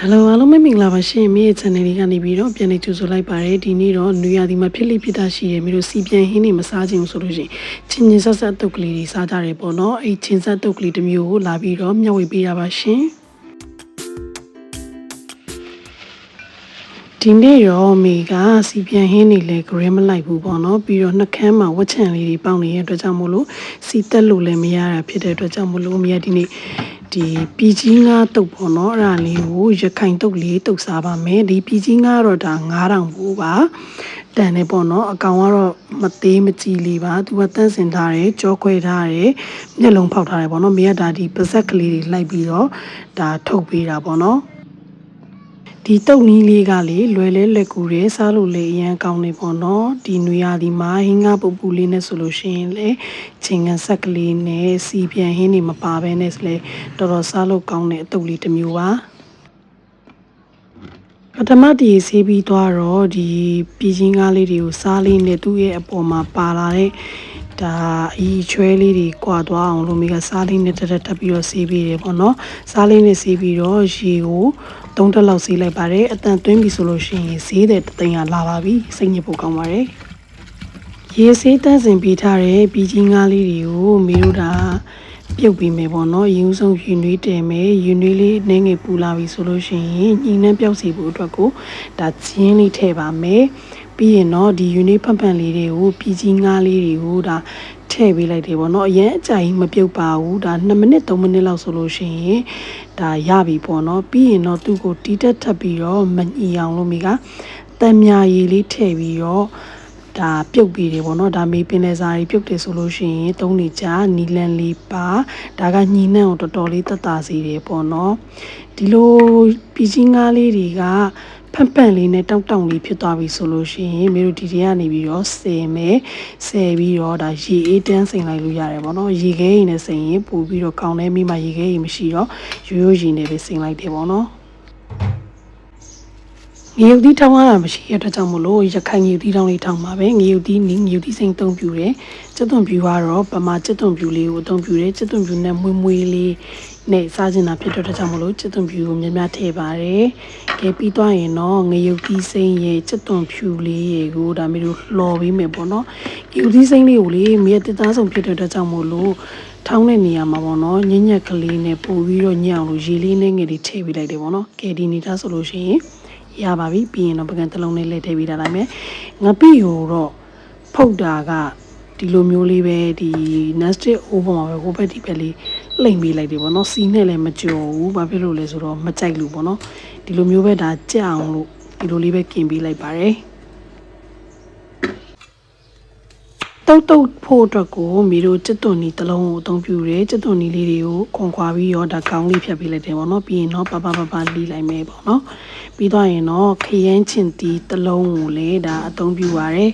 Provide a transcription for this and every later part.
ဟယ်လိုအားလုံးပဲမင်္ဂလာပါရှင်မြေ channel လေးကနေပြီးတော့ပြန်နေကြိုဆိုလိုက်ပါတယ်ဒီနေ့တော့နွေရာသီမှာဖြစ်လိဖြစ်တာရှိတယ်မျိုးတို့စီပြန်ဟင်းနေမစားခြင်းဆိုလို့ရှိရင်ချင်းချင်းဆက်ဆက်တုတ်ကလေးတွေစားကြတယ်ပေါ့နော်အဲ့ချင်းဆက်တုတ်ကလေးတစ်မျိုးကိုလာပြီးတော့မျှဝေပေးတာပါရှင်ဒီနေ့တော့မိကစီပြန်ဟင်းနေလဲဂရင်းမလိုက်ဘူးပေါ့နော်ပြီးတော့နှကမ်းမှာဝက်ချံလေးတွေပေါင်းနေတဲ့အတွက်ကြောင့်မို့လို့စီတက်လို့လည်းမရတာဖြစ်တဲ့အတွက်ကြောင့်မို့လို့မိကဒီနေ့ ဒီပြည်ကြီးငါတုတ်ပေါ့နော်အဲ့ဒါလေးကိုရခိုင်တုတ်လေးတုတ်စားပါမယ်ဒီပြည်ကြီးငါတော့ဒါ9000ဘူးပါတန်နေပေါ့နော်အကောင်ကတော့မသေးမကြည်လေးပါသူကတန့်စင်ထားတယ်ကြောခွဲထားတယ်မျက်လုံးဖောက်ထားတယ်ပေါ့နော်မိကဒါဒီပါဇက်ကလေးတွေလိုက်ပြီးတော့ဒါထုတ်ပေးတာပေါ့နော် ဒီတုတ်နီးလေးကလေလွယ်လဲလက်ကူရဲစားလို့လေအရန်ကောင်းနေပေါ့နော်ဒီနွေရာသီမှာဟင်းကားပူပူလေးနဲ့ဆိုလို့ရှိရင်လေချင်းကန်ဆက်ကလေးနဲ့စီပြန်ဟင်းနေမပါဘဲနဲ့ဆိုလေတော်တော်စားလို့ကောင်းတဲ့အတုတ်လေးတစ်မျိုးပါပထမဒီဆေးပြီးသွားတော့ဒီပြည်ချင်းကားလေးတွေကိုစားလေးနဲ့သူ့ရဲ့အပေါ်မှာပါလာတဲ့ဒါအီချွဲလေးတွေကွာသွားအောင်လို့မိကစားလေးနဲ့တက်တက်တက်ပြီးတော့ဆေးပြီးတယ်ပေါ့နော်စားလေးနဲ့ဆေးပြီးတော့ရေကို သုံးတက်လောက်ဆေးလိုက်ပါတယ်အတန်သွင်းပြီဆိုလို့ရှိရင်ဈေးတဲ့တသိန်းကလာပါပြီစိတ်ညစ်ဖို့ကောင်းပါတယ်ရေဆေးတန့်စင်ပေးထားတဲ့ပြည်ကြီးငါးလေးတွေကိုမိတို့ဒါ ပြုတ်ပြီးမယ်ပေါ့နော်ရင်းဆုံးရင်နွေးတယ်မယ်ရင်နွေးလေးနှင်းငယ်ပူလာပြီဆိုလို့ရှိရင်ညီနှမ်းပြောက်စီဖို့အတွက်ကိုဒါကျင်းလေးထည့်ပါမယ်ပြီးရင်တော့ဒီယူနီဖန်ဖန်လေးတွေကိုပြည်ကြီးငါးလေးတွေကိုဒါထည့်ပေးလိုက်တယ်ပေါ့နော်အရင်အကြိုင်မပြုတ်ပါဘူးဒါ2မိနစ်3မိနစ်လောက်ဆိုလို့ရှိရင်ဒါရပြီပေါ့နော်ပြီးရင်တော့သူ့ကိုတီးတက်ထပ်ပြီးတော့မညီအောင်လို့မိကတံမြာရည်လေးထည့်ပြီးတော့ ဒါပြုတ်ပြီးတယ်ပေါ့နော်ဒါမေးပင်လေစာကြီးပြုတ်တယ်ဆိုလို့ရှိရင်သုံးနေကြနီလန်လေးပါဒါကညီနှံ့ကိုတော်တော်လေးတက်တာစီတယ်ပေါ့နော်ဒီလိုပြည်ကြီးငါးလေးတွေကဖန့်ဖန့်လေးနဲ့တောက်တောက်လေးဖြစ်သွားပြီဆိုလို့ရှိရင်မေတို့ဒီတွေကနေပြီးတော့ဆယ်မယ်ဆယ်ပြီးတော့ဒါရေအေးတန်းစိန်လိုက်လို့ရတယ်ပေါ့နော်ရေခဲရင်နဲ့စိန်ရင်ပို့ပြီးတော့ကောင်းနေမိမှရေခဲရင်မရှိတော့ရိုးရိုးရေနဲ့ပဲစိန်လိုက်တယ်ပေါ့နော် ငရုတ်သီးထောင်းရတာမရှိရတဲ့ကြောင့်မလို့ရခိုင်ငရုတ်သီးထောင်းလေးထောင်းပါပဲငရုတ်သီးနီးငရုတ်သီးစိန်သုံးပြူတယ်စက်သွန်ပြူကတော့ပမာစက်သွန်ပြူလေးကိုအသုံးပြူတယ်စက်သွန်ပြူနဲ့မွေးမွေးလေးနဲ့စားချင်တာဖြစ်တဲ့ကြောင့်မလို့စက်သွန်ပြူကိုများများထည့်ပါတယ်ကဲပြီးသွားရင်တော့ငရုတ်သီးစိန်ရဲ့စက်သွန်ပြူလေးရေကိုဒါမျိုးလို့လှော်ပေးမယ်ပေါ့နော်ငရုတ်သီးစိန်လေးကိုလေမြေတစ်သားဆုံးဖြစ်တဲ့ကြောင့်မလို့ထောင်းတဲ့နေရာမှာပေါ့နော်ညညက်ကလေးနဲ့ပို့ပြီးတော့ညအောင်လို့ရေလေးနဲ့ငယ်လေးထည့်ပေးလိုက်တယ်ပေါ့နော်ကဲဒီနေတာဆိုလို့ရှိရင် ရပါပြီပြီးရင်တော့ပကံတစ်လုံးလေးလက်ထည့်ပေးထားလိုက်မယ်ငပိကိုတော့ဖုတ်တာကဒီလိုမျိုးလေးပဲဒီ nested over မှာပဲဟိုဘက်ဒီဘက်လေးလိမ့်ပေးလိုက်တယ်ပေါ့နော်စီနဲ့လည်းမကြော်ဘူးဘာဖြစ်လို့လဲဆိုတော့မကြိုက်လို့ပေါ့နော်ဒီလိုမျိုးပဲဒါကြက်အောင်လို့ဒီလိုလေးပဲกินပေးလိုက်ပါတယ်တုတ်တုတ်ဖို့အတွက်ကိုမိတို့စစ်သွန်နီတစ်လုံးကိုအသုံးပြုတယ်စစ်သွန်နီလေးတွေကိုခွန်ခွာပြီးတော့ဒါကောင်းလေးဖြတ်ပေးလိုက်တယ်ပေါ့နော်ပြီးရင်တော့ပပပပလီးလိုက်မယ်ပေါ့နော် ပြီးတော့ရင်တော့ခရမ်းချင်တီတစ်လုံးကိုလည်းဒါအသုံးပြုပါတယ်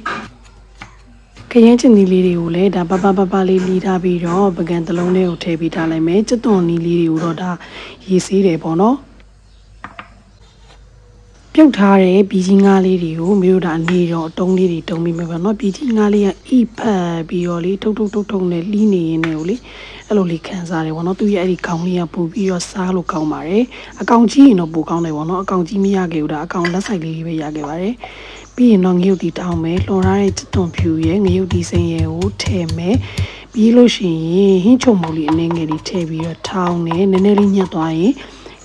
ခရမ်းချင်နီလေးတွေကိုလည်းဒါပပပပလေးလီးထားပြီးတော့ပကံတစ်လုံးလေးကိုထည့်ပေးထားလိုက်မယ်စစ်သွန်နီလေးတွေကိုတော့ဒါရေဆေးတယ်ပေါ့နော် ပြုတ်ထားတဲ့ဘီကြီးငါးလေးတွေကိုမျိုးတာအနေတော့အတုံးလေးတွေတုံးပြီးမှာပေါ့နော်ဘီကြီးငါးလေးကအိဖတ်ပြီးတော့လေထုတ်ထုတ်ထုတ်ထုတ်နဲ့လီးနေရင်းနဲ့ကိုလေအဲ့လိုလေးခံစားတယ်ပေါ့နော်သူရဲ့အဲ့ဒီခေါင်းလေးကပူပြီးတော့စားလို့ကောင်းပါတယ်အကောင်ကြီးရင်တော့ပူကောင်းတယ်ပေါ့နော်အကောင်ကြီးမရခဲ့ဘူးဒါအကောင်လက်ဆိုင်လေးပဲရခဲ့ပါတယ်ပြီးရင်တော့ငရုတ်တီတောင်းမယ်လှော်ထားတဲ့တွန်ဖြူရဲ့ငရုတ်တီစိမ်းရဲ့ကိုထည့်မယ်ပြီးလို့ရှိရင်ဟင်းချုံမုတ်လေးအနေငယ်လေးထည့်ပြီးတော့ထောင်းတယ်နည်းနည်းလေးညှက်သွားရင်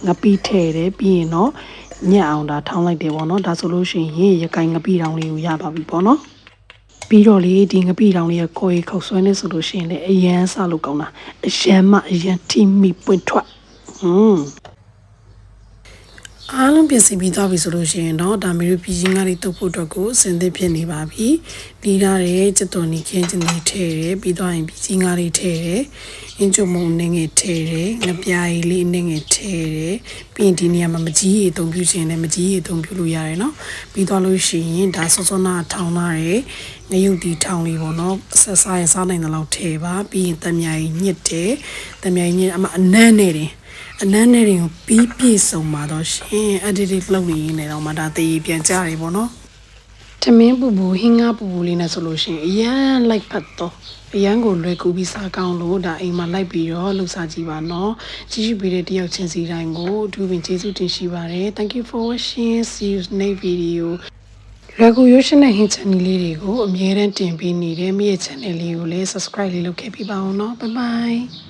ငပီးထည့်တယ်ပြီးရင်တော့ ညက်အောင်ဒါထောင်းလိုက်တယ်ပေါ့နော်ဒါဆိုလို့ရှိရင်ရကိုင်ငပီတောင်လေးကိုရပါပြီပေါ့နော်ပြီးတော့လေဒီငပိတောင်လေးကကိုယ်ခောက်ဆွဲနေဆိုလို့ရှိရင်လည်းအရန်ဆလို့ကောင်းတာအရန်မှအရန်ထိမိပွင့်ထွက်ဟွန်း အားလုံးပြင်ဆင်ပြီးသွားပြီဆိုလို့ရှိရင်တော့ဒါမျိုးပြည်ချင်းကားလေးတုပ်ဖို့အတွက်ကိုအစင်သစ်ဖြစ်နေပါပြီ။လီထားတဲ့စက်တော်နီခင်းချင်းလေးထည့်တယ်ပြီးတော့ရင်ပြည်ချင်းကားလေးထည့်တယ်။အင်းချုံမုံနေငယ်ထည့်တယ်။ငပြားရီလေးနေငယ်ထည့်တယ်။ပြီးရင်ဒီနေရာမှာမကြီးရီအသုံးပြုခြင်းနဲ့မကြီးရီအသုံးပြုလို့ရတယ်နော်။ပြီးသွားလို့ရှိရင်ဒါစောစောနာထောင်းလာတဲ့ငရုတ်ဒီထောင်းလေးပေါ့နော်။ဆက်စားရစားနိုင်တဲ့လောက်ထည့်ပါပြီးရင်တံမြာရီညစ်တယ်။တံမြာရီညစ်အမအနမ်းနေတယ်။ အနမ်းနဲ့တွေကိုပြီးပြည့်စုံပါတော့ရှင် edit လုပ်နေရင်လည်းတော့မှဒါတည်ပြန်ကြတယ်ပေါ့နော်ထမင်းပူပူဟင်းငါပူပူလေးနဲ့ဆိုလို့ရှိရင်အရန်လိုက်ဖတ်တော့အရန်ကိုလွယ်ကူပြီးစားကောင်းလို့ဒါအိမ်မှာလိုက်ပြီးတော့လှူစားကြည့်ပါနော်ကြည့်ရှုပေးတဲ့တယောက်ချင်းစီတိုင်းကိုအထူးပင်ကျေးဇူးတင်ရှိပါတယ် thank you for watching see you next video လွယ်ကူရွှေရှင်တဲ့ဟင်း channel လေးတွေကိုအမြဲတမ်းတင်ပေးနေတဲ့မိရဲ့ channel လေးကိုလည်း subscribe လေးလုပ်ခဲ့ပြပါအောင်နော် bye bye